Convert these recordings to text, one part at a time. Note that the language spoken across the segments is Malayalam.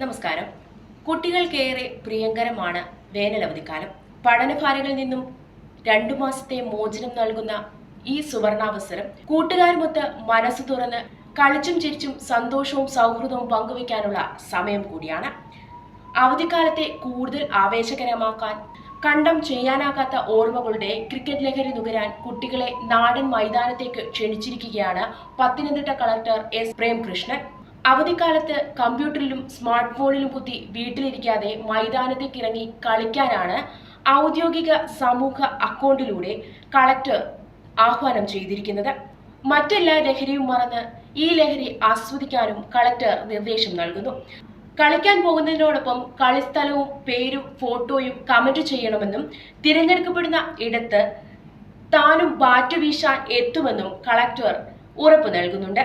നമസ്കാരം. കുട്ടികൾക്കേറെ പ്രിയങ്കരമാണ് വേനലവധിക്കാലം. പഠനഭാരങ്ങളിൽ നിന്നും രണ്ടു മാസത്തെ മോചനം നൽകുന്ന ഈ സുവർണാവസരം കൂട്ടുകാരുമൊത്ത് മനസ്സ് തുറന്ന് കളിച്ചും ചിരിച്ചും സന്തോഷവും സൗഹൃദവും പങ്കുവയ്ക്കാനുള്ള സമയം കൂടിയാണ്. അവധിക്കാലത്തെ കൂടുതൽ ആവേശകരമാക്കാൻ കണ്ടം ചെയ്യാനാകാത്ത ഓർമ്മകളുടെ ക്രിക്കറ്റ് ലഹരി നുകരാൻ കുട്ടികളെ നാടൻ മൈതാനത്തേക്ക് ക്ഷണിച്ചിരിക്കുകയാണ് പത്തനംതിട്ട കളക്ടർ എസ് പ്രേംകൃഷ്ണൻ. അവധിക്കാലത്ത് കമ്പ്യൂട്ടറിലും സ്മാർട്ട് ഫോണിലും കുത്തി വീട്ടിലിരിക്കാതെ മൈതാനത്തേക്ക് ഇറങ്ങി കളിക്കാനാണ് ഔദ്യോഗിക സമൂഹ അക്കൗണ്ടിലൂടെ കളക്ടർ ആഹ്വാനം ചെയ്തിരിക്കുന്നത്. മറ്റെല്ലാ ലഹരിയും മറന്ന് ഈ ലഹരി ആസ്വദിക്കാനും കളക്ടർ നിർദ്ദേശം നൽകുന്നു. കളിക്കാൻ പോകുന്നതിനോടൊപ്പം കളിസ്ഥലവും പേരും ഫോട്ടോയും കമന്റ് ചെയ്യണമെന്നും തിരഞ്ഞെടുക്കപ്പെടുന്ന ഇടത്ത് താനും ബാറ്റ് വീശാൻ എത്തുമെന്നും കളക്ടർ ഉറപ്പ് നൽകുന്നുണ്ട്.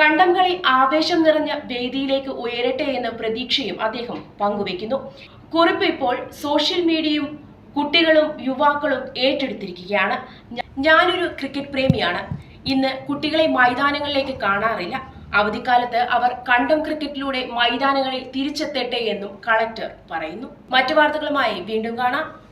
കണ്ടം കളി ആവേശം നിറഞ്ഞ വേദിയിലേക്ക് ഉയരട്ടെ എന്ന പ്രതീക്ഷയും അദ്ദേഹം പങ്കുവെക്കുന്നു. കുറിപ്പ് ഇപ്പോൾ സോഷ്യൽ മീഡിയയും കുട്ടികളും യുവാക്കളും ഏറ്റെടുത്തിരിക്കുകയാണ്. ഞാനൊരു ക്രിക്കറ്റ് പ്രേമിയാണ്. ഇന്ന് കുട്ടികളെ മൈതാനങ്ങളിലേക്ക് കാണാറില്ല. അവധിക്കാലത്ത് അവർ കണ്ടം ക്രിക്കറ്റിലൂടെ മൈതാനങ്ങളിൽ തിരിച്ചെത്തട്ടെ എന്നും കളക്ടർ പറയുന്നു. മറ്റു വാർത്തകളുമായി വീണ്ടും കാണാം.